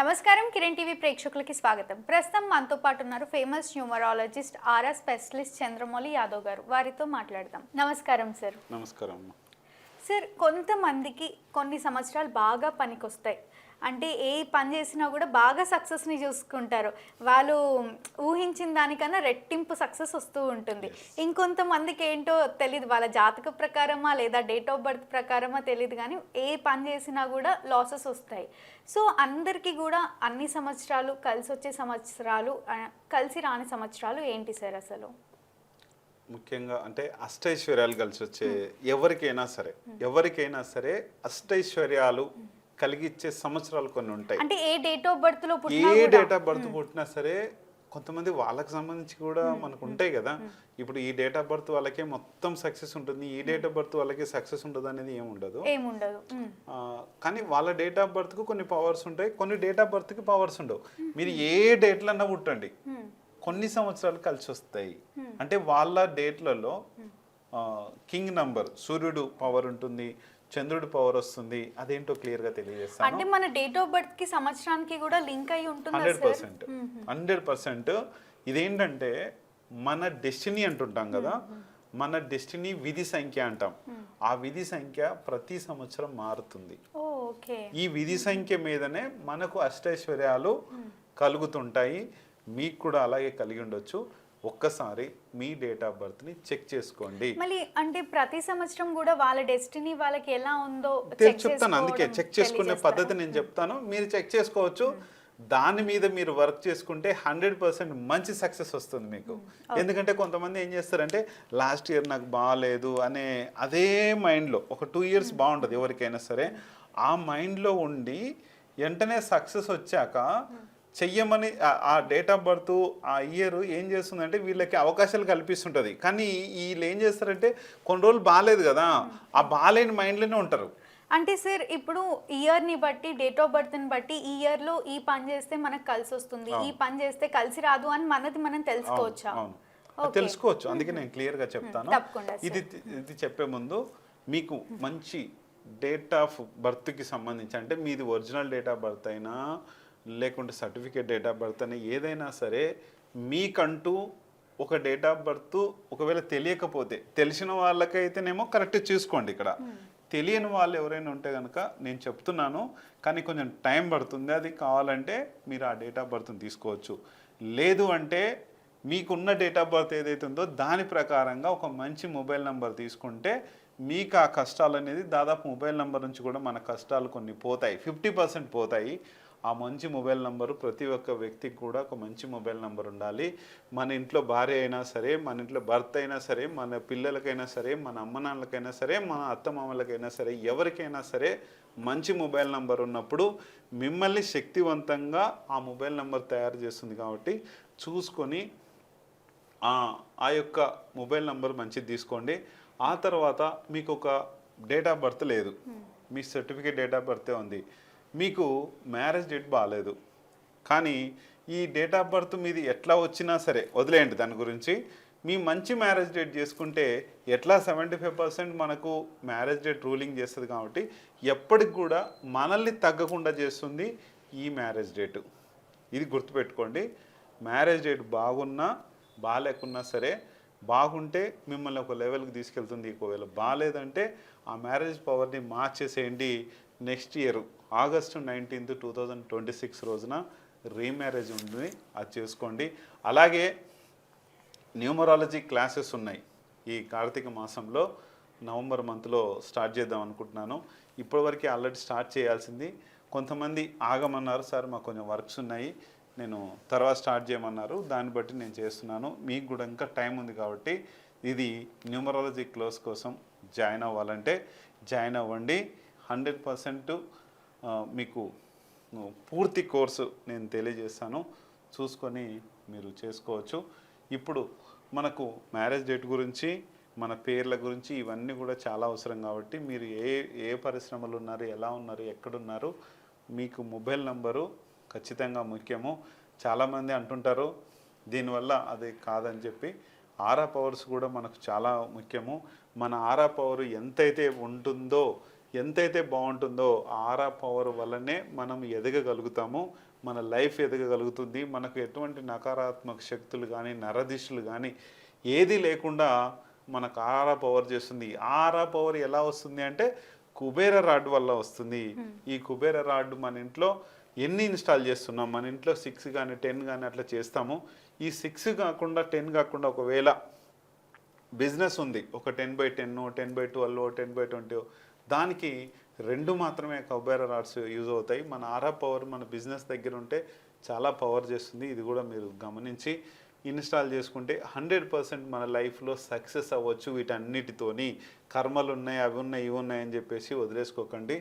నమస్కారం కిరణ్ టీవీ ప్రేక్షకులకి స్వాగతం. ప్రస్తుతం మనతో పాటు ఉన్నారు famous numerologist RR specialist Chandramouli Yadav garu. వారితో మాట్లాడదాం. నమస్కారం సార్. నమస్కారం సార్ కొంతమందికి కొన్ని సంవత్సరాలు బాగా పనికొస్తాయి. అంటే ఏ పని చేసినా కూడా బాగా సక్సెస్ని చూసుకుంటారు. వాళ్ళు ఊహించిన దానికన్నా రెట్టింపు సక్సెస్ వస్తూ ఉంటుంది. ఇంకొంతమందికి ఏంటో తెలియదు వాళ్ళ జాతక ప్రకారమా లేదా డేట్ ఆఫ్ బర్త్ ప్రకారమా తెలియదు కానీ ఏ పని చేసినా కూడా లాసెస్ వస్తాయి. సో అందరికీ కూడా అన్ని సంవత్సరాలు కలిసి వచ్చే సంవత్సరాలు కలిసి రాని సంవత్సరాలు ఏంటి సార్ అసలు? ముఖ్యంగా అంటే అష్టైశ్వర్యాలు కలిసి వచ్చే ఎవరికైనా సరే ఎవరికైనా సరే అష్టైశ్వర్యాలు కలిగిచ్చే సంవత్సరాలు కొన్ని ఉంటాయి. అంటే ఏ డేట్ ఆఫ్ బర్త్లో ఏ పుట్టినా కూడా. డేట్ ఆఫ్ బర్త్ పుట్టినా సరే కొంతమంది వాళ్ళకి సంబంధించి కూడా మనకు ఉంటాయి కదా. ఇప్పుడు ఈ డేట్ ఆఫ్ బర్త్ వాళ్ళకే మొత్తం సక్సెస్ ఉంటుంది. ఈ డేట్ ఆఫ్ బర్త్ వాళ్ళకి సక్సెస్ ఉంటుంది అనేది ఏమి ఉండదు. ఏముండదు. ఆ, కానీ వాళ్ళ డేట్ ఆఫ్ బర్త్కు కొన్ని పవర్స్ ఉంటాయి. కొన్ని డేట్ ఆఫ్ బర్త్కి పవర్స్ ఉండవు. మీరు ఏ డేట్లన్నా పుట్టండి. కొన్ని సంవత్సరాలు కలిసి వస్తాయి. అంటే వాళ్ళ డేట్లలో కింగ్ నంబర్ సూర్యుడు పవర్ ఉంటుంది. చంద్రుడు పవర్ వస్తుంది అదేంటో క్లియర్గా తెలియజేస్తాను. అంటే మన డేట్ ఆఫ్ బర్త్కి సంవత్సరానికి కూడా లింక్ అయి ఉంటుందా హండ్రెడ్ పర్సెంట్. Hundred percent. ఇదేంటంటే మన డెస్టినీ అంటుంటాం కదా మన డెస్టినీ విధి సంఖ్య అంటాం. ఆ విధి సంఖ్య ప్రతి సంవత్సరం మారుతుంది. ఈ విధి సంఖ్య మీదనే మనకు అష్టైశ్వర్యాలు కలుగుతుంటాయి. మీకు కూడా అలాగే కలిగి ఉండొచ్చు. ఒక్కసారి మీ డేట్ ఆఫ్ బర్త్ని చెక్ చేసుకోండి. మళ్ళీ అంటే ప్రతి సంవత్సరం కూడా వాళ్ళ డెస్టినీ వాళ్ళకి ఎలా ఉందో చెప్తాను అందుకే చెక్ చేసుకునే పద్ధతి నేను చెప్తాను. మీరు చెక్ చేసుకోవచ్చు. దాని మీద మీరు వర్క్ చేసుకుంటే హండ్రెడ్ పర్సెంట్ మంచి సక్సెస్ వస్తుంది మీకు. ఎందుకంటే కొంతమంది ఏం చేస్తారంటే లాస్ట్ ఇయర్ నాకు బాగాలేదు అనే అదే మైండ్లో ఒక టూ ఇయర్స్ బాగుంటుంది ఎవరికైనా సరే ఆ మైండ్లో ఉండి వెంటనే సక్సెస్ వచ్చాక చెయ్యమని ఆ- డేట్ ఆఫ్ బర్త్ ఆ ఇయర్ ఏం చేస్తుందంటే వీళ్ళకి అవకాశాలు కల్పిస్తుంటుంది. కానీ వీళ్ళు ఏం చేస్తారంటే కొన్ని రోజులు బాగాలేదు కదా ఆ బాగాలేని మైండ్లోనే ఉంటారు. అంటే సార్ ఇప్పుడు ఇయర్ని బట్టి డేట్ ఆఫ్ బర్త్ని బట్టి ఈ ఇయర్లో ఈ పని చేస్తే మనకు కలిసి వస్తుంది ఈ పని చేస్తే కలిసి రాదు అని మనది మనం తెలుసుకోవచ్చా? తెలుసుకోవచ్చు. అందుకే నేను క్లియర్గా చెప్తాను. ఇది ఇది చెప్పే ముందు మీకు మంచి డేట్ ఆఫ్ బర్త్కి సంబంధించి అంటే మీది ఒరిజినల్ డేట్ ఆఫ్ బర్త్ అయినా లేకుంటే సర్టిఫికేట్ డేట్ ఆఫ్ బర్త్ అయినా ఏదైనా సరే మీకంటూ ఒక డేట్ ఆఫ్ బర్త్ ఒకవేళ తెలియకపోతే తెలిసిన వాళ్ళకైతేనేమో కరెక్ట్ చూసుకోండి ఇక్కడ. తెలియని వాళ్ళు ఎవరైనా ఉంటే కనుక నేను చెప్తున్నాను కానీ కొంచెం టైం పడుతుంది. అది కావాలంటే మీరు ఆ డేట్ ఆఫ్ బర్త్ని తీసుకోవచ్చు. లేదు అంటే మీకున్న డేట్ ఆఫ్ బర్త్ ఏదైతే ఉందో దాని ప్రకారంగా ఒక మంచి మొబైల్ నెంబర్ తీసుకుంటే మీకు ఆ కష్టాలు అనేది దాదాపు మొబైల్ నెంబర్ నుంచి కూడా మన కష్టాలు కొన్ని పోతాయి. ఫిఫ్టీ పర్సెంట్ పోతాయి. ఆ మంచి మొబైల్ నంబరు ప్రతి ఒక్క వ్యక్తికి కూడా ఒక మంచి మొబైల్ నంబర్ ఉండాలి. మన ఇంట్లో భార్య అయినా సరే మన ఇంట్లో భర్త అయినా సరే మన పిల్లలకైనా సరే మన అమ్మ నాన్నలకైనా సరే మన అత్తమామలకైనా సరే ఎవరికైనా సరే మంచి మొబైల్ నంబర్ ఉన్నప్పుడు మిమ్మల్ని శక్తివంతంగా ఆ మొబైల్ నంబర్ తయారు చేస్తుంది కాబట్టి చూసుకొని ఆ ఆ యొక్క మొబైల్ నంబర్ మంచిది తీసుకోండి. ఆ తర్వాత మీకు ఒక డేట్ ఆఫ్ బర్త్ లేదు. మీ సర్టిఫికేట్ డేట్ ఆఫ్ బర్తే ఉంది. మీకు మ్యారేజ్ డేట్ బాగాలేదు కానీ ఈ డేట్ ఆఫ్ బర్త్ మీది ఎట్లా వచ్చినా సరే వదిలేయండి దాని గురించి. మీ మంచి మ్యారేజ్ డేట్ చేసుకుంటే ఎట్లా సెవెంటీ ఫైవ్ పర్సెంట్ మనకు మ్యారేజ్ డేట్ రూలింగ్ చేస్తుంది కాబట్టి ఎప్పటికి కూడా మనల్ని తగ్గకుండా చేస్తుంది ఈ మ్యారేజ్ డేటు ఇది గుర్తుపెట్టుకోండి. మ్యారేజ్ డేట్ బాగున్నా బాగాలేకున్నా సరే బాగుంటే మిమ్మల్ని ఒక లెవెల్కి తీసుకెళ్తుంది. ఒకవేళ బాగాలేదంటే ఆ మ్యారేజ్ పవర్ని మార్చేసేయండి next year August nineteenth two thousand twenty six రోజున రీమ్యారేజ్ ఉంది. అది చేసుకోండి. అలాగే న్యూమరాలజీ క్లాసెస్ ఉన్నాయి. ఈ కార్తీక మాసంలో నవంబర్ మంత్లో స్టార్ట్ చేద్దాం అనుకుంటున్నాను. ఇప్పటివరకు ఆల్రెడీ స్టార్ట్ చేయాల్సింది. కొంతమంది ఆగమన్నారు సార్ మాకు కొంచెం వర్క్స్ ఉన్నాయి. నేను తర్వాత స్టార్ట్ చేయమన్నారు. దాన్ని బట్టి నేను చేస్తున్నాను. మీకు కూడా ఇంకా టైం ఉంది కాబట్టి ఇది న్యూమరాలజీ క్లోజ్ కోసం జాయిన్ అవ్వాలంటే జాయిన్ అవ్వండి. హండ్రెడ్ పర్సెంట్ మీకు పూర్తి కోర్సు నేను తెలియజేస్తాను. చూసుకొని మీరు చేసుకోవచ్చు. ఇప్పుడు మనకు మ్యారేజ్ డేట్ గురించి మన పేర్ల గురించి ఇవన్నీ కూడా చాలా అవసరం కాబట్టి మీరు ఏ ఏ పరిశ్రమలు ఉన్నారు ఎలా ఉన్నారు ఎక్కడున్నారు మీకు మొబైల్ నంబరు ఖచ్చితంగా ముఖ్యము. చాలామంది అంటుంటారు దీనివల్ల అది కాదని చెప్పి. ఆరా పవర్స్ కూడా మనకు చాలా ముఖ్యము. మన ఆరా పవర్ ఎంతైతే ఉంటుందో ఎంతైతే బాగుంటుందో ఆరా పవర్ వల్లనే మనం ఎదగగలుగుతాము మన లైఫ్ ఎదగగలుగుతుంది మనకు ఎటువంటి నకారాత్మక శక్తులు కానీ నరదిశలు కానీ ఏది లేకుండా మనకు ఆరా పవర్ చేస్తుంది. ఆరా పవర్ ఎలా వస్తుంది అంటే కుబేర రాడ్ వల్ల వస్తుంది. ఈ కుబేర రాడ్ మన ఇంట్లో ఎన్ని ఇన్స్టాల్ చేస్తున్నాం? మన ఇంట్లో సిక్స్ కానీ టెన్ కానీ అట్లా చేస్తాము. ఈ సిక్స్ కాకుండా టెన్ కాకుండా ఒకవేళ బిజినెస్ ఉంది. ఒక ten by ten ten by twelve ten by twenty దానికి రెండు మాత్రమే కౌబేర రాడ్స్ యూజ్ అవుతాయి. మన ఆరా పవర్ మన బిజినెస్ దగ్గర ఉంటే చాలా పవర్ చేస్తుంది. ఇది కూడా మీరు గమనించి ఇన్స్టాల్ చేసుకుంటే హండ్రెడ్ పర్సెంట్ మన లైఫ్లో సక్సెస్ అవ్వచ్చు వీటన్నిటితోని. కర్మలు ఉన్నాయి అవి ఉన్నాయి ఇవి ఉన్నాయి అని చెప్పేసి వదిలేసుకోకండి.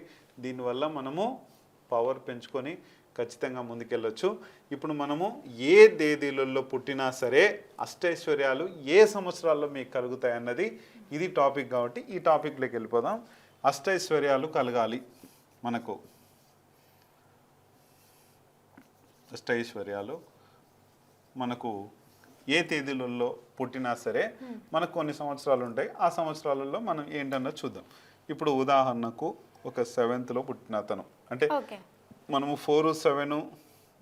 దీనివల్ల మనము పవర్ పెంచుకొని ఖచ్చితంగా ముందుకెళ్ళొచ్చు. ఇప్పుడు మనము ఏ తేదీలలో పుట్టినా సరే అష్టైశ్వర్యాలు ఏ సంవత్సరాల్లో మీకు కలుగుతాయి అన్నది ఇది టాపిక్ కాబట్టి ఈ టాపిక్లోకి వెళ్ళిపోదాం. అష్టైశ్వర్యాలు కలగాలి మనకు. అష్టైశ్వర్యాలు మనకు ఏ తేదీలలో పుట్టినా సరే మనకు కొన్ని సంవత్సరాలు ఉంటాయి. ఆ సంవత్సరాలలో మనం ఏంటన్నది చూద్దాం. ఇప్పుడు ఉదాహరణకు ఒక సెవెంత్లో పుట్టిన అతను. అంటే మనము ఫోర్ సెవెన్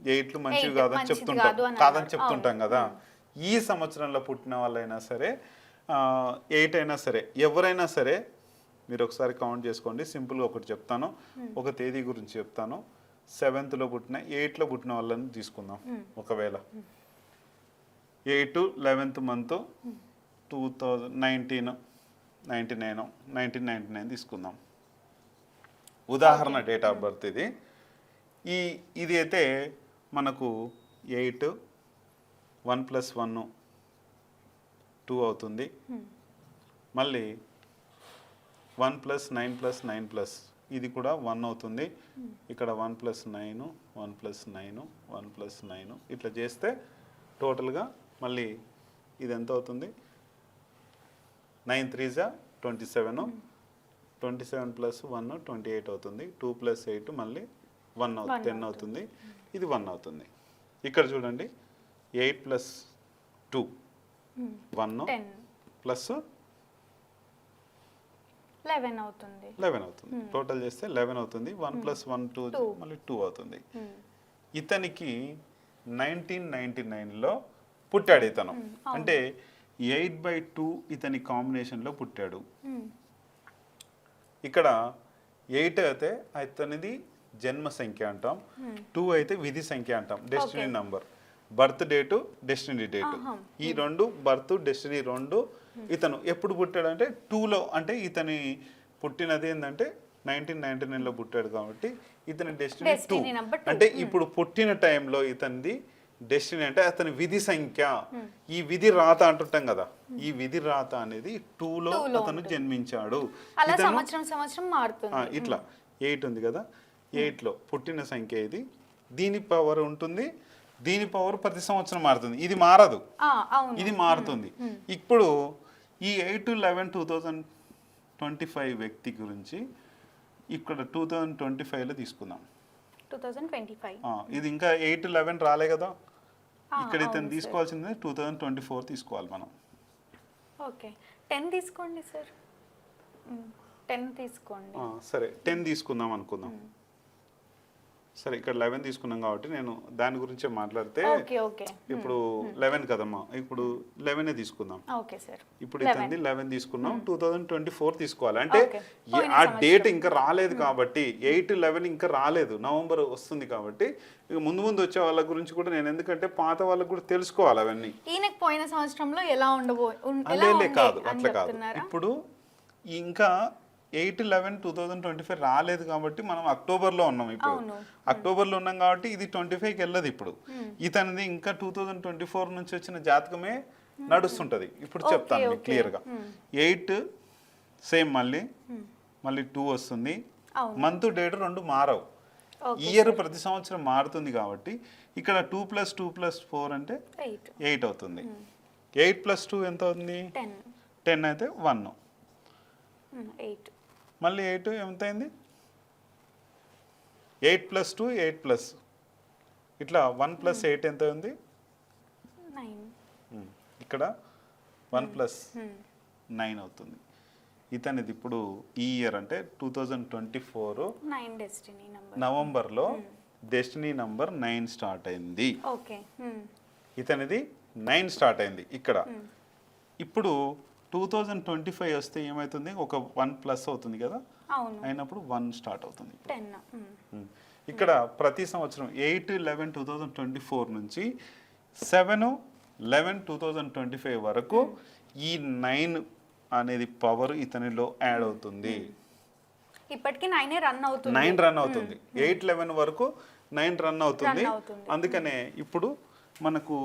ఎయిట్లు మంచివి కాదని చెప్తుంటాం. కాదని. చెప్తుంటాం కదా. ఈ సంవత్సరంలో పుట్టిన వాళ్ళైనా సరే ఎయిట్ అయినా సరే ఎవరైనా సరే మీరు ఒకసారి కౌంట్ చేసుకోండి సింపుల్గా ఒకటి చెప్తాను. ఒక తేదీ గురించి చెప్తాను. సెవెంత్లో పుట్టిన ఎయిట్లో పుట్టిన వాళ్ళని తీసుకుందాం. ఒకవేళ. Eight eleventh month two thousand nineteen ninety nine nineteen ninety nine తీసుకుందాం. ఉదాహరణ డేట్ ఆఫ్ బర్త్ ఇది. ఈ ఇది అయితే మనకు eight one plus one two అవుతుంది. మళ్ళీ one plus nine plus nine plus. ఇది కూడా వన్ అవుతుంది. ఇక్కడ one plus nine one plus nine one plus nine. ఇట్లా చేస్తే టోటల్గా మళ్ళీ ఇది ఎంత అవుతుంది? నైన్ త్రీ జా twenty seven. Twenty seven plus one twenty eight అవుతుంది. టూ ప్లస్ ఎయిట్ మళ్ళీ వన్ అవుతుంది టెన్ అవుతుంది. ఇది వన్ అవుతుంది. ఇక్కడ చూడండి eight plus two. One ten. Plus eleven అవుతుంది. లెవెన్ అవుతుంది. టోటల్ చేస్తే లెవెన్ అవుతుంది. One plus one two. మళ్ళీ టూ అవుతుంది. ఇతనికి నైన్టీన్ నైన్టీ నైన్లో పుట్టాడు ఇతను. అంటే ఎయిట్ బై టూ ఇతని కాంబినేషన్లో పుట్టాడు. ఇక్కడ ఎయిట్ అయితే అతనిది జన్మ సంఖ్య అంటాం. టూ అయితే విధి సంఖ్య అంటాం. Destiny. Number birth date destiny date. ఈ రెండు బర్త్ డెస్టినీ రెండు. ఇతను ఎప్పుడు పుట్టాడంటే టూలో అంటే ఇతని పుట్టినది ఏంటంటే నైన్టీన్ నైన్టీ నైన్లో పుట్టాడు కాబట్టి ఇతని డెస్టినీ టూ. అంటే ఇప్పుడు పుట్టిన టైంలో ఇతనిది డెస్టినీ అంటే అతని విధి సంఖ్య. ఈ విధి రాత అంటుంటాం కదా ఈ విధి రాత అనేది టూలో అతను జన్మించాడు. ఇట్లా. ఎయిట్ ఉంది కదా. ఎయిట్లో పుట్టిన సంఖ్య ఇది. దీని పవర్ ఉంటుంది. దీని పవర్ ప్రతి సంవత్సరం మారుతుంది. ఇది మారదు. ఇది మారుతుంది. ఇప్పుడు ఈ eight eleven two thousand twenty five వ్యక్తి గురించి ఇక్కడ టూ థౌజండ్ ట్వంటీ ఫైవ్లో తీసుకుందాం. టూ థౌజండ్ ట్వంటీ ఫైవ్ ఇది ఇంకా ఎయిట్ లెవెన్ రాలే కదా? ఇక్కడ ఇతను తీసుకోవాల్సింది టూ థౌజండ్ ట్వంటీ ఫోర్ తీసుకోవాలి మనం. ఓకే. టెన్ తీసుకోండి సార్. టెన్ తీసుకోండి. సరే టెన్ తీసుకుందాం అనుకుందాం. సరే ఇక్కడ లెవెన్ తీసుకున్నాం కాబట్టి నేను దాని గురించే మాట్లాడితే ఇప్పుడు లెవెన్ కదమ్మా. ఇప్పుడు లెవెనే తీసుకుందాం. ఇప్పుడు ఇతన్ని లెవెన్ తీసుకున్నాం. టూ థౌజండ్ ట్వంటీ ఫోర్ తీసుకోవాలి. అంటే ఆ డేట్ ఇంకా రాలేదు కాబట్టి ఎయిట్ లెవెన్ ఇంకా రాలేదు. నవంబర్ వస్తుంది కాబట్టి ఇక ముందు ముందు వచ్చే వాళ్ళ గురించి కూడా నేను ఎందుకంటే పాత వాళ్ళకి కూడా తెలుసుకోవాలి అవన్నీ. ఈయనకు పోయిన సంవత్సరంలో ఎలా ఉండబో కాదు అట్లా కాదు. ఇప్పుడు ఇంకా eight eleven two thousand twenty five రాలేదు కాబట్టి మనం అక్టోబర్లో ఉన్నాం ఇప్పుడు. అక్టోబర్లో ఉన్నాం కాబట్టి ఇది ట్వంటీ ఫైవ్కి వెళ్ళదు ఇప్పుడు. ఇతనిది ఇంకా టూ థౌజండ్ ట్వంటీ ఫోర్ నుంచి వచ్చిన జాతకమే నడుస్తుంటది. ఇప్పుడు చెప్తాను. క్లియర్గా. ఎయిట్ సేమ్ మళ్ళీ. మళ్ళీ టూ వస్తుంది. మంత్ డేట్ రెండు మారవు. ఇయర్ ప్రతి సంవత్సరం మారుతుంది కాబట్టి ఇక్కడ two plus two plus four అంటే ఎయిట్. అవుతుంది. ఎయిట్ ప్లస్ టూ ఎంత అవుతుంది? టెన్. అయితే వన్. ఎయిట్. మళ్ళీ ఎయిట్ ఎంత అయింది eight plus two eight plus. ఇట్లా వన్ ప్లస్ ఎయిట్ ఎంత ఉంది? ఉమ్. ఇక్కడ వన్ ప్లస్ నైన్ అవుతుంది. ఇతనిది ఇప్పుడు ఈ ఇయర్ అంటే టూ థౌజండ్ ట్వంటీ ఫోర్ నవంబర్లో డెస్టినీ నంబర్ నైన్ స్టార్ట్ అయింది. ఇతనిది నైన్ స్టార్ట్ అయింది ఇక్కడ. ఇప్పుడు టూ థౌజండ్ ట్వంటీ ఫైవ్ వస్తే ఏమవుతుంది ఒక వన్ ప్లస్ అవుతుంది కదా? అవును. అయినప్పుడు వన్ స్టార్ట్ అవుతుంది. ఇక్కడ ప్రతి సంవత్సరం eight eleven two thousand twenty four నుంచి seven eleven two thousand twenty five వరకు ఈ నైన్ అనేది పవర్ ఇతనిలో యాడ్ అవుతుంది. ఇప్పటికి నైనే రన్ అవుతుంది. నైన్ రన్ అవుతుంది. ఎయిట్ లెవెన్ వరకు నైన్ రన్ అవుతుంది. అందుకనే ఇప్పుడు మనకు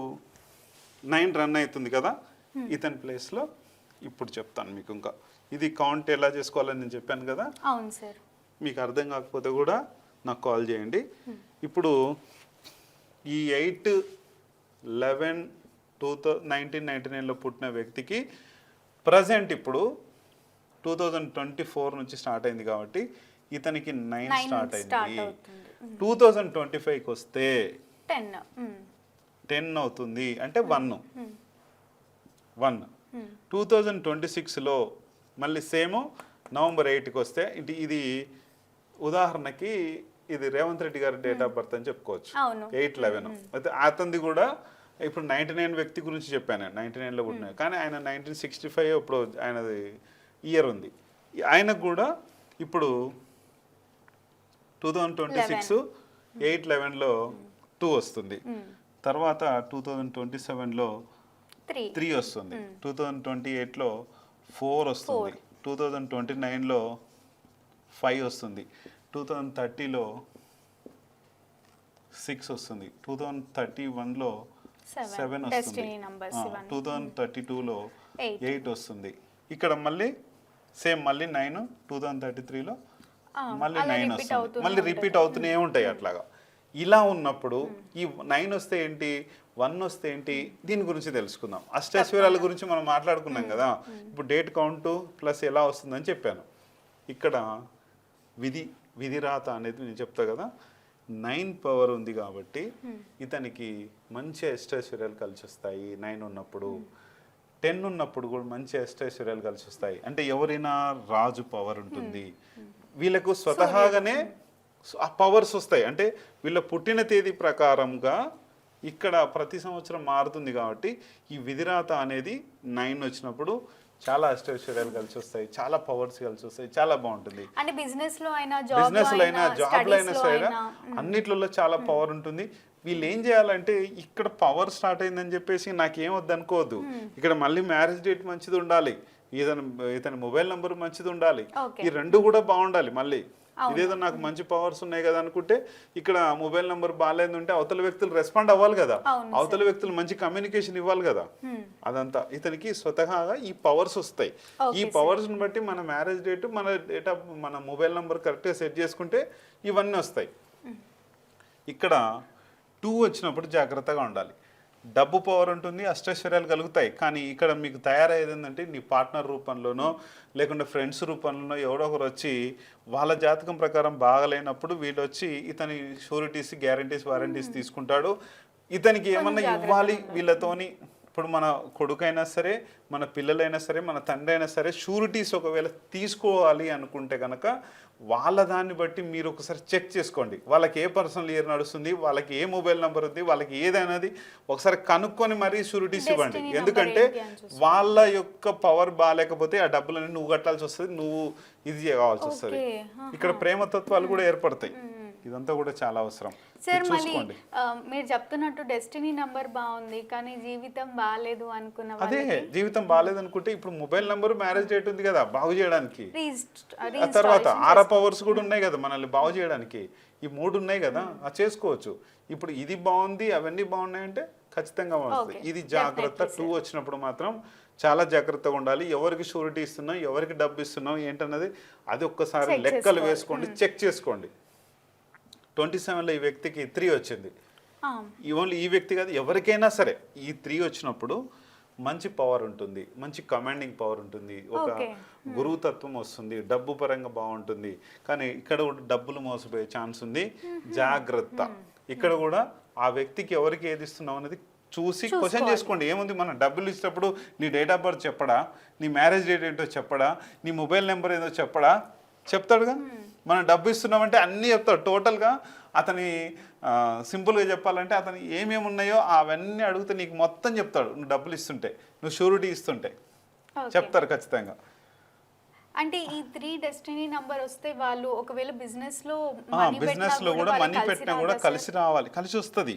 నైన్ రన్ అవుతుంది కదా? ఇతని ప్లేస్లో ఇప్పుడు చెప్తాను మీకు ఇంకా. ఇది కౌంట్ ఎలా చేసుకోవాలని నేను చెప్పాను కదా? అవును సార్. మీకు అర్థం కాకపోతే కూడా నాకు కాల్ చేయండి. ఇప్పుడు ఈ eight eleven two thou nineteen ninety నైన్లో పుట్టిన వ్యక్తికి ప్రజెంట్ ఇప్పుడు టూ థౌజండ్ ట్వంటీ ఫోర్ నుంచి స్టార్ట్ అయింది కాబట్టి ఇతనికి నైన్ స్టార్ట్ అయింది. టూ థౌజండ్ ట్వంటీ ఫైవ్కి వస్తే టెన్. టెన్ అవుతుంది. అంటే one. One. Two thousand twenty సిక్స్లో మళ్ళీ సేమ్ నవంబర్ ఎయిట్కి వస్తే ఇది ఇది ఉదాహరణకి ఇది రేవంత్ రెడ్డి గారి డేట్ ఆఫ్ బర్త్ అని చెప్పుకోవచ్చు. Eight eleven. అయితే అతనిది కూడా ఇప్పుడు నైంటీ నైన్ వ్యక్తి గురించి చెప్పాను నైంటీ నైన్లో పుట్టిన కానీ ఆయన నైన్టీన్ సిక్స్టీ ఫైవ్ ఇప్పుడు ఆయనది ఇయర్ ఉంది. ఆయనకు కూడా ఇప్పుడు two thousand twenty six eight లెవెన్లో two వస్తుంది. తర్వాత టూ థౌజండ్ ట్వంటీ సెవెన్లో త్రీ వస్తుంది. టూ థౌజండ్ ట్వంటీ ఎయిట్లో ఫోర్ వస్తుంది. టూ థౌజండ్ ట్వంటీ నైన్లో ఫైవ్ వస్తుంది. టూ థౌజండ్ థర్టీలో సిక్స్ వస్తుంది. టూ థౌజండ్ థర్టీ వన్లో. సెవెన్ వస్తుంది. టూ థౌజండ్ థర్టీ టూలో. ఎయిట్ వస్తుంది. ఇక్కడ మళ్ళీ సేమ్ మళ్ళీ నైన్ టూ థౌజండ్ థర్టీ త్రీలో మళ్ళీ నైన్ వస్తుంది. మళ్ళీ. రిపీట్ అవుతూనే ఉంటాయి అట్లాగా. ఇలా ఉన్నప్పుడు ఈ నైన్ వస్తే ఏంటి వన్ వస్తే ఏంటి దీని గురించి తెలుసుకుందాం. అష్టైశ్వర్యాల గురించి మనం మాట్లాడుకున్నాం కదా. ఇప్పుడు డేట్ కౌంట్ ప్లస్ ఎలా వస్తుందని చెప్పాను. ఇక్కడ విధి విధిరాత అనేది నేను చెప్తా కదా. నైన్ పవర్ ఉంది కాబట్టి ఇతనికి మంచి అష్టైశ్వర్యాలు కలిసి వస్తాయి నైన్ ఉన్నప్పుడు. టెన్ ఉన్నప్పుడు కూడా మంచి అష్టైశ్వర్యాలు కలిసి వస్తాయి అంటే ఎవరైనా రాజు పవర్ ఉంటుంది. వీళ్ళకు స్వతహాగానే ఆ పవర్స్ వస్తాయి. అంటే వీళ్ళ పుట్టిన తేదీ ప్రకారంగా ఇక్కడ ప్రతి సంవత్సరం మారుతుంది కాబట్టి ఈ విధిరాత అనేది నైన్ వచ్చినప్పుడు చాలా అష్టైశ్వర్యాలు కలిసి వస్తాయి. చాలా పవర్స్ కలిసి వస్తాయి. చాలా బాగుంటుంది. అంటే బిజినెస్లో అయినా జాబ్ బిజినెస్లో అయినా జాబ్లో అయినా సరే అయినా. అన్నిట్లలో చాలా పవర్ ఉంటుంది. వీళ్ళు ఏం చేయాలంటే ఇక్కడ పవర్ స్టార్ట్ అయిందని చెప్పేసి నాకేం వద్దు అనుకోవద్దు ఇక్కడ మళ్ళీ మ్యారేజ్ డేట్ మంచిది ఉండాలి. ఇతని ఇతని మొబైల్ నంబర్ మంచిది ఉండాలి. ఈ రెండు కూడా బాగుండాలి మళ్ళీ. ఇదేదో నాకు మంచి పవర్స్ ఉన్నాయి కదా అనుకుంటే ఇక్కడ మొబైల్ నంబర్ బాగాలేదు ఉంటే అవతల వ్యక్తులు రెస్పాండ్ అవ్వాలి కదా. అవతల వ్యక్తులు మంచి కమ్యూనికేషన్ ఇవ్వాలి కదా. అదంతా. ఇతనికి స్వతహాగా ఈ పవర్స్ వస్తాయి. ఈ పవర్స్ బట్టి మన మ్యారేజ్ డేట్ మన డేట్ ఆఫ్ మన మొబైల్ నంబర్ కరెక్ట్గా సెట్ చేసుకుంటే ఇవన్నీ వస్తాయి. ఇక్కడ టూ వచ్చినప్పుడు జాగ్రత్తగా ఉండాలి. డబ్బు పవర్ ఉంటుంది అష్టైశ్వర్యాలు కలుగుతాయి. కానీ ఇక్కడ మీకు తయారయ్యేది ఏంటంటే నీ పార్ట్నర్ రూపంలోనో లేకుంటే ఫ్రెండ్స్ రూపంలోనో ఎవడో ఒకరు వచ్చి వాళ్ళ జాతకం ప్రకారం బాగలేనప్పుడు వీళ్ళు వచ్చి ఇతని షూరిటీస్ గ్యారంటీస్ వారంటీస్ తీసుకుంటాడు. ఇతనికి ఏమన్నా ఇవ్వాలి వీళ్ళతోని. ఇప్పుడు మన కొడుకైనా సరే మన పిల్లలైనా సరే మన తండ్రి అయినా సరే షూరిటీస్ ఒకవేళ తీసుకోవాలి అనుకుంటే కనుక వాళ్ళ దాన్ని బట్టి మీరు ఒకసారి చెక్ చేసుకోండి. వాళ్ళకి ఏ పర్సనల్ ఇయర్ నడుస్తుంది వాళ్ళకి ఏ మొబైల్ నెంబర్ ఉంది వాళ్ళకి ఏదైనది ఒకసారి కనుక్కొని మరీ షూరిటీస్ ఇవ్వండి. ఎందుకంటే. వాళ్ళ యొక్క పవర్ బాగాలేకపోతే ఆ డబ్బులన్నీ నువ్వు కట్టాల్సి వస్తుంది నువ్వు ఇది కావాల్సి వస్తుంది. ఇక్కడ ప్రేమతత్వాలు కూడా ఏర్పడతాయి. ఇదంతా కూడా చాలా అవసరం. సార్ మళ్ళీ మీరు చెప్తున్నట్టు డెస్టినీ నంబర్ బాగుంది కానీ జీవితం బాగాలేదు అనుకున్న అదే జీవితం బాగాలేదనుకుంటే ఇప్పుడు మొబైల్ నంబర్ మ్యారేజ్ డేట్ ఉంది కదా బాగు చేయడానికి. తర్వాత ఆరా పవర్స్ కూడా ఉన్నాయి కదా మనల్ని బాగు చేయడానికి. ఈ మూడు ఉన్నాయి కదా అది చేసుకోవచ్చు. ఇప్పుడు ఇది బాగుంది అవన్నీ బాగున్నాయంటే ఖచ్చితంగా బాగుంటుంది. Okay, ఇది జాగ్రత్త టూ వచ్చినప్పుడు మాత్రం చాలా జాగ్రత్తగా ఉండాలి. ఎవరికి షూరిటీ ఇస్తున్నాం ఎవరికి డబ్బు ఇస్తున్నాం ఏంటన్నది అది ఒక్కసారి లెక్కలు. వేసుకోండి చెక్ చేసుకోండి. ట్వంటీ సెవెన్లో ఈ వ్యక్తికి త్రీ వచ్చింది. ఓన్లీ ఈ వ్యక్తి కాదు ఎవరికైనా సరే ఈ త్రీ వచ్చినప్పుడు మంచి పవర్ ఉంటుంది మంచి కమాండింగ్ పవర్ ఉంటుంది ఒక. గురువు తత్వం వస్తుంది డబ్బు పరంగా బాగుంటుంది కానీ ఇక్కడ కూడా డబ్బులు మోసపోయే ఛాన్స్ ఉంది. జాగ్రత్త. ఇక్కడ కూడా ఆ వ్యక్తికి ఎవరికి ఏది ఇస్తున్నాం అనేది చూసి క్వశ్చన్ చేసుకోండి. ఏముంది మనం డబ్బులు ఇచ్చినప్పుడు నీ డేట్ ఆఫ్ బర్త్ చెప్పడా? నీ మ్యారేజ్ డేట్ ఏంటో చెప్పడా? నీ మొబైల్ నెంబర్ ఏదో చెప్పడా? చెప్తాడుగా? మనం డబ్బు ఇస్తున్నామంటే అన్నీ చెప్తాడు. టోటల్గా అతని సింపుల్గా చెప్పాలంటే అతను ఏమేమి ఉన్నాయో అవన్నీ అడిగితే నీకు మొత్తం చెప్తాడు. నువ్వు డబ్బులు ఇస్తుంటే నువ్వు షూరిటీ ఇస్తుంటే. చెప్తారు ఖచ్చితంగా. అంటే ఈ త్రీ డెస్టినీ నంబర్ వస్తే వాళ్ళు ఒకవేళ బిజినెస్లో బిజినెస్లో కూడా మనీ పెట్టినా కూడా? కలిసి రావాలి కలిసి వస్తుంది.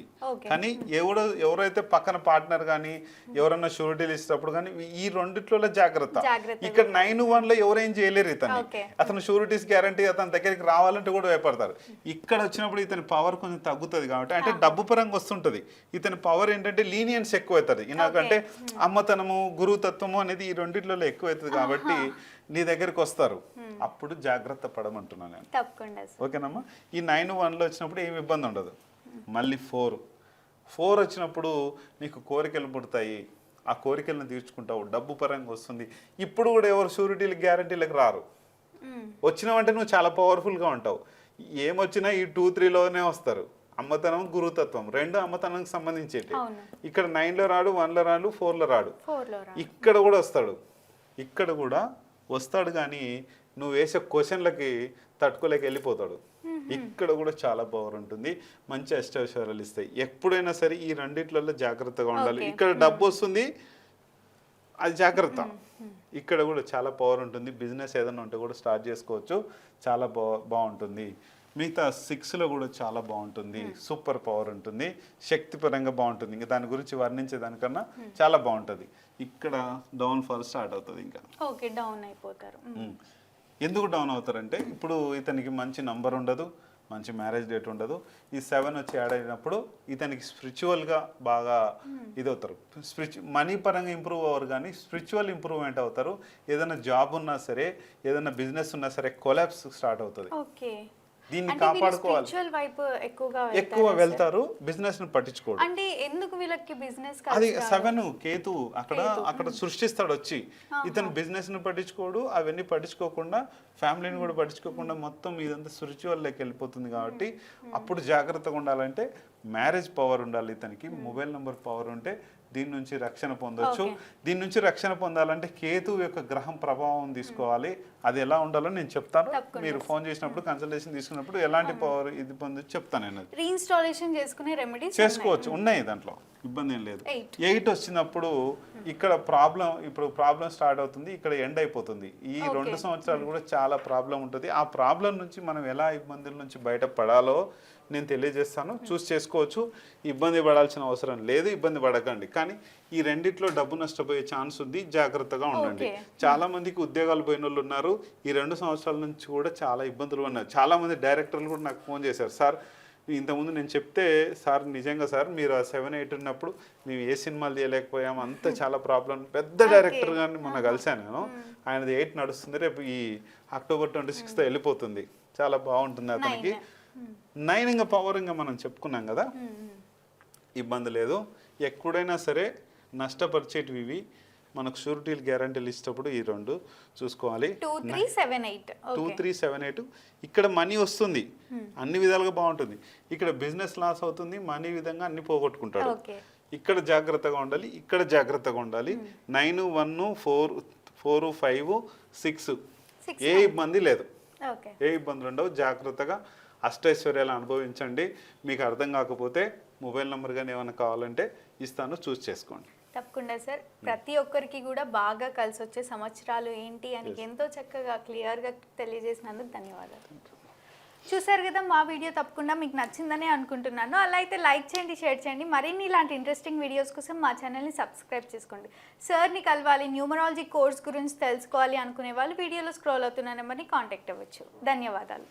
కానీ ఎవడో ఎవరైతే పక్కన పార్ట్నర్ కానీ ఎవరన్నా షూరిటీలు ఇచ్చినప్పుడు కానీ ఈ రెండిట్లో జాగ్రత్త. ఇక్కడ నైన్ వన్లో ఎవరేం చేయలేరు ఇతను. అతను షూరిటీస్ గ్యారంటీ అతని దగ్గరికి రావాలంటే కూడా భయపడతారు. ఇక్కడ వచ్చినప్పుడు ఇతని పవర్ కొంచెం తగ్గుతుంది కాబట్టి అంటే డబ్బు పరంగా వస్తుంటది. ఇతని పవర్ ఏంటంటే లీనియన్స్ ఎక్కువ అవుతుంది ఎందుకంటే అమ్మతనము గురుతత్వము అనేది ఈ రెండిట్లో ఎక్కువ అవుతుంది కాబట్టి నీ దగ్గరికి వస్తారు. అప్పుడు జాగ్రత్త పడమంటున్నాను నేను. తప్పకుండా ఓకేనమ్మా? ఈ నైన్ వన్లో వచ్చినప్పుడు ఏమి ఇబ్బంది ఉండదు. మళ్ళీ ఫోర్. ఫోర్ వచ్చినప్పుడు నీకు కోరికలు పుడతాయి. ఆ కోరికలను తీర్చుకుంటావు. డబ్బు పరంగా వస్తుంది. ఇప్పుడు కూడా ఎవరు షూరిటీలకు గ్యారంటీలకు రారు. వచ్చినావంటే నువ్వు చాలా పవర్ఫుల్గా ఉంటావు. ఏమొచ్చినా ఈ టూ త్రీలోనే వస్తారు. అమ్మతనం గురుతత్వం. రెండు అమ్మతనానికి సంబంధించేటి. ఇక్కడ నైన్లో రాడు వన్లో రాడు. ఫోర్లో రాడు. ఇక్కడ కూడా వస్తాడు. ఇక్కడ కూడా వస్తాడు కానీ నువ్వు వేసే క్వశ్చన్లకి తట్టుకోలేక వెళ్ళిపోతాడు. ఇక్కడ కూడా చాలా పవర్ ఉంటుంది. మంచి అష్టైశ్వర్యాలు ఇస్తాయి. ఎప్పుడైనా సరే ఈ రెండిట్లలో జాగ్రత్తగా ఉండాలి. ఇక్కడ డబ్బు వస్తుంది అది జాగ్రత్త. ఇక్కడ కూడా చాలా పవర్ ఉంటుంది. బిజినెస్ ఏదైనా ఉంటే కూడా స్టార్ట్ చేసుకోవచ్చు. చాలా బా బాగుంటుంది. మిగతా సిక్స్లో కూడా చాలా బాగుంటుంది. సూపర్ పవర్ ఉంటుంది. శక్తి పరంగా బాగుంటుంది. ఇంకా దాని గురించి వర్ణించే దానికన్నా చాలా బాగుంటుంది. ఇక్కడ డౌన్ ఫాల్ స్టార్ట్ అవుతుంది ఇంకా. ఓకే డౌన్ అయిపోతారు. ఉమ్. ఎందుకు డౌన్ అవుతారంటే ఇప్పుడు ఇతనికి మంచి నంబర్ ఉండదు మంచి మ్యారేజ్ డేట్ ఉండదు. ఈ సెవెన్ వచ్చి యాడ్ అయినప్పుడు ఇతనికి స్పిరిచువల్గా బాగా ఇది అవుతారు స్పిరిచు మనీ పరంగా ఇంప్రూవ్ అవ్వరు కానీ స్పిరిచువల్ ఇంప్రూవ్మెంట్ అవుతారు. ఏదైనా జాబ్ ఉన్నా సరే ఏదైనా బిజినెస్ ఉన్నా సరే కొలాబ్స్ స్టార్ట్ అవుతుంది. ఓకే. దీన్ని కాపాడుకోవాలి. వైపు ఎక్కువగా ఎక్కువ వెళ్తారా బిజినెస్ని పట్టించుకోడు అంటే ఎందుకు వీళ్ళకి బిజినెస్ అది సెవెన్ కేతు అక్కడ అక్కడ సృష్టిస్తాడు వచ్చి. ఇతను బిజినెస్ని పట్టించుకోడు అవన్నీ పట్టించుకోకుండా ఫ్యామిలీని కూడా పట్టించుకోకుండా మొత్తం ఇదంతా స్పిరిచువల్ లెక్క వెళ్ళిపోతుంది కాబట్టి అప్పుడు జాగ్రత్తగా ఉండాలంటే మ్యారేజ్ పవర్ ఉండాలి ఇతనికి మొబైల్ నెంబర్ పవర్ ఉంటే దీని నుంచి రక్షణ పొందొచ్చు. దీని నుంచి రక్షణ పొందాలంటే కేతు యొక్క గ్రహం ప్రభావం తీసుకోవాలి. అది ఎలా ఉండాలో నేను చెప్తాను. మీరు ఫోన్ చేసినప్పుడు కన్సల్టేషన్ తీసుకున్నప్పుడు ఎలాంటి పవర్ ఇది పొందొచ్చు చెప్తాను నేను. రీఇన్స్టాలేషన్ చేసుకునే రెమెడీస్ చేసుకోవచ్చు. ఉన్నాయి దాంట్లో. ఇబ్బంది ఏం లేదు. ఎయిట్ వచ్చినప్పుడు ఇక్కడ ప్రాబ్లం ఇప్పుడు ప్రాబ్లం స్టార్ట్ అవుతుంది ఇక్కడ ఎండ్ అయిపోతుంది. ఈ. రెండు సంవత్సరాలు కూడా చాలా ప్రాబ్లం ఉంటుంది. ఆ ప్రాబ్లం నుంచి మనం ఎలా ఇబ్బందుల నుంచి బయటపడాలో నేను తెలియజేస్తాను. చూస్ చేసుకోవచ్చు. ఇబ్బంది పడాల్సిన అవసరం లేదు. ఇబ్బంది పడకండి. కానీ ఈ రెండిట్లో డబ్బు నష్టపోయే ఛాన్స్ ఉంది. జాగ్రత్తగా ఉండండి. చాలా మందికి ఉద్యోగాలు పోయిన వాళ్ళు ఉన్నారు. ఈ రెండు సంవత్సరాల నుంచి కూడా చాలా ఇబ్బందులు ఉన్నారు చాలా మంది డైరెక్టర్లు కూడా నాకు ఫోన్ చేశారు. సార్ ఇంతకుముందు నేను చెప్తే సార్ నిజంగా సార్ మీరు ఆ సెవెన్ ఎయిట్ ఉన్నప్పుడు మేము ఏ సినిమాలు తీయలేకపోయాం. అంత చాలా ప్రాబ్లం. పెద్ద డైరెక్టర్ గారిని మొన్న కలిశాను నేను. ఆయనది ఎయిట్ నడుస్తుంది. రేపు ఈ అక్టోబర్ ట్వంటీ సిక్స్త్ వెళ్ళిపోతుంది. చాలా బాగుంటుంది అతనికి. నైన్ ఇంకా పవర్ ఇంకా మనం చెప్పుకున్నాం కదా ఇబ్బంది లేదు. ఎక్కడైనా సరే నష్టపరిచేటివి ఇవి. మనకు షూరిటీలు గ్యారంటీలు ఇచ్చినప్పుడు ఈ రెండు చూసుకోవాలి. Two three seven eight. ఇక్కడ మనీ వస్తుంది. అన్ని విధాలుగా బాగుంటుంది. ఇక్కడ బిజినెస్ లాస్ అవుతుంది. మనీ విధంగా అన్ని పోగొట్టుకుంటాడు. ఇక్కడ జాగ్రత్తగా ఉండాలి. ఇక్కడ జాగ్రత్తగా ఉండాలి. Nine one four four five six. ఏ ఇబ్బంది లేదు. ఏ ఇబ్బందులు ఉండవు. జాగ్రత్తగా అష్టైశ్వర్యాలు అనుభవించండి. మీకు అర్థం కాకపోతే మొబైల్ నెంబర్ కానీ ఏమైనా కావాలంటే ఇస్తాను. చూస్ చేసుకోండి. తప్పకుండా సార్. ప్రతి ఒక్కరికి కూడా బాగా కలిసి వచ్చే సంవత్సరాలు ఏంటి అని ఎంతో చక్కగా క్లియర్గా తెలియజేసినందుకు ధన్యవాదాలు. చూసారు కదా మా వీడియో తప్పకుండా మీకు నచ్చిందని అనుకుంటున్నాను. అలా అయితే లైక్ చేయండి షేర్ చేయండి. మరిన్ని ఇలాంటి ఇంట్రెస్టింగ్ వీడియోస్ కోసం మా ఛానల్ని సబ్స్క్రైబ్ చేసుకోండి. సార్ని కలవాలి న్యూమరాలజీ కోర్స్ గురించి తెలుసుకోవాలి అనుకునే వాళ్ళు వీడియోలో స్క్రోల్ అవుతున్న నెంబర్ని కాంటాక్ట్ అవ్వచ్చు. ధన్యవాదాలు.